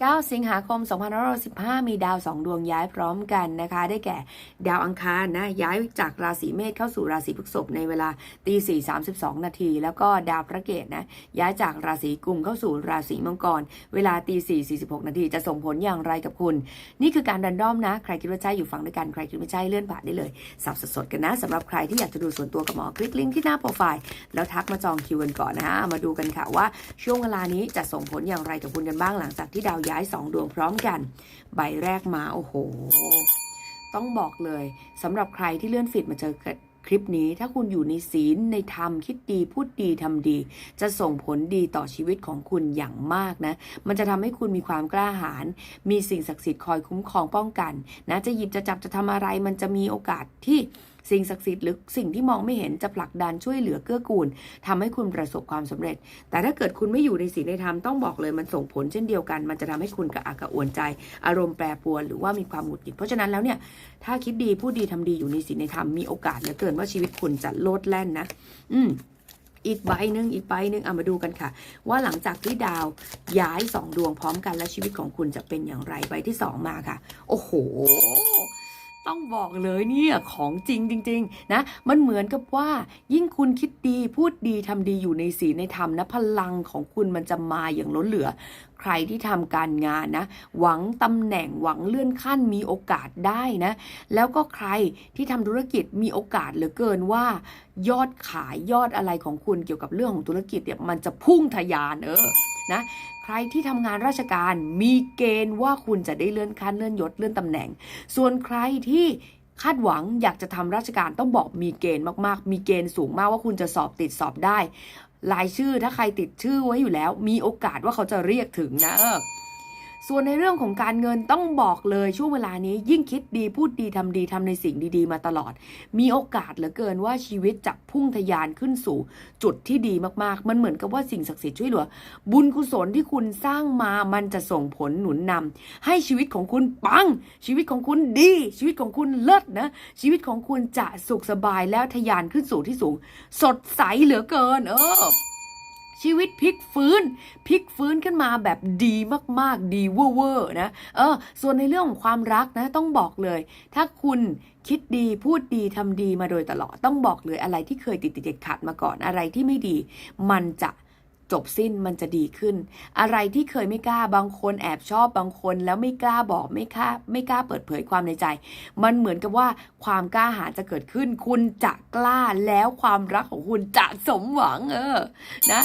9 สิงหาคม 2515มีดาว 2 ดวงย้ายพร้อมกันนะคะ ได้แก่ดาวอังคารนะ ย้ายจากราศีเมษเข้าสู่ราศีพฤษภในเวลาตี4 32นาที แล้วก็ดาวพระเกตนะ ย้ายจากราศีกุมเข้าสู่ราศีมังกร เวลาตี4 46นาที จะส่งผลอย่างไรกับคุณ นี่คือการรันด้อมนะ ใครคิดว่าใช่อยู่ฟังด้วยกัน ใครคิดว่าใช่เลื่อนผ่านได้เลย สับสดๆกันนะสำหรับใครที่อยากจะดูส่วนตัวกับหมอ คลิกลิงก์ที่หน้าโปรไฟล์ แล้วทักมาจองคิวกันก่อนนะฮะมาดูกันค่ะว่าช่วงเวลานี้จะส่งผลอย่างไรกับคุณกันบ้างหลังจากที่ดาวย้าย2ดวงพร้อมกัน ใบแรกมาโอ้โห ต้องบอกเลยสำหรับใครที่เลื่อนฟีดมาเจอคลิปนี้ถ้าคุณอยู่ในศีลในธรรมคิดดีพูดดีทำดี จะส่งผลดีต่อชีวิตของคุณอย่างมากนะ มันจะทำให้คุณมีความกล้าหาญมีสิ่งศักดิ์สิทธิ์คอยคุ้มครองป้องกันนะจะหยิบจะจับจะทำอะไรมันจะมีโอกาสที่สิ่งศักดิ์สิทธิ์หรือสิ่งที่มองไม่เห็นจะผลักดันช่วยเหลือเกื้อกูลทำให้คุณประสบความสำเร็จ แต่ถ้าเกิดคุณไม่อยู่ในศีลในธรรมต้องบอกเลยมันส่งผลเช่นเดียวกัน มันจะทำให้คุณกระอักกระอ่วนใจ อารมณ์แปรปรวนหรือว่ามีความหงุดหงิดเพราะฉะนั้นแล้วเนี่ยถ้าคิดดีพูดดีทำดีอยู่ในศีลในธรรมมีโอกาสเหลือเกินว่าชีวิตคุณจะโลดแล่นนะ อืมอีกใบหนึ่งอีกใบหนึ่งเอามาดูกันค่ะ ว่าหลังจากที่ดาวย้ายสองดวงพร้อมกันและชีวิตของคุณจะเป็นอย่างไรใบที่สองมาค่ะ โอ้โห ต้องบอกเลยเนี่ยของจริงจริง ๆ นะ มันเหมือนกับว่า ยิ่งคุณคิดดีพูดดีทำดีอยู่ในศีลในธรรมนะ พลังของคุณมันจะมาอย่างล้นเหลือ ใครที่ทำการงานนะ หวังตำแหน่งหวังเลื่อนขั้นมีโอกาสได้นะ แล้วก็ใครที่ทำธุรกิจมีโอกาสเหลือเกินว่า ยอดขายยอดอะไรของคุณเกี่ยวกับเรื่องของธุรกิจเนี่ยมันจะพุ่งทะยานเออ นะใครที่ทำงานราชการมีเกณฑ์ว่าคุณจะได้เลื่อนขั้นเลื่อนยศเลื่อนตำแหน่ง ส่วนใครที่คาดหวังอยากจะทำราชการต้องบอกมีเกณฑ์มากๆ มีเกณฑ์สูงมากว่าคุณจะสอบติดสอบได้รายชื่อถ้าใครติดชื่อไว้อยู่แล้ว มีโอกาสว่าเขาจะเรียกถึงนะเออ ส่วนในเรื่องของการเงินต้องบอกเลยช่วงเวลานี้ยิ่งคิดดีพูดดีทำดีทำในสิ่งดีๆ มาตลอด มีโอกาสเหลือเกินว่าชีวิตจะพุ่งทะยานขึ้นสู่จุดที่ดีมากๆ มันเหมือนกับว่าสิ่งศักดิ์สิทธิ์ช่วยเหลือ บุญกุศลที่คุณสร้างมามันจะส่งผลหนุนนำให้ชีวิตของคุณปัง ชีวิตของคุณดี ชีวิตของคุณเลิศนะ ชีวิตของคุณจะสุขสบายแล้วทะยานขึ้นสู่ที่สูง สดใสเหลือเกิน เออ ชีวิตพลิกฟื้นพลิกฟื้นขึ้นมาแบบดีมากๆ ดีเวอร์ๆนะเออส่วนในเรื่องของความรักนะต้องบอกเลย ถ้าคุณคิดดีพูดดีทำดีมาโดยตลอด ต้องบอกเลยอะไรที่เคยติดติดขัดมาก่อนอะไรที่ไม่ดี มันจะ จบสิ้นมันจะดีขึ้น อะไรที่เคยไม่กล้าบางคนแอบชอบบางคน แล้วไม่กล้าบอกไม่กล้าไม่กล้าเปิดเผยความในใจ มันเหมือนกับว่าความกล้าหาญจะเกิดขึ้น คุณจะกล้าแล้วความรักของคุณจะสมหวังเออนะ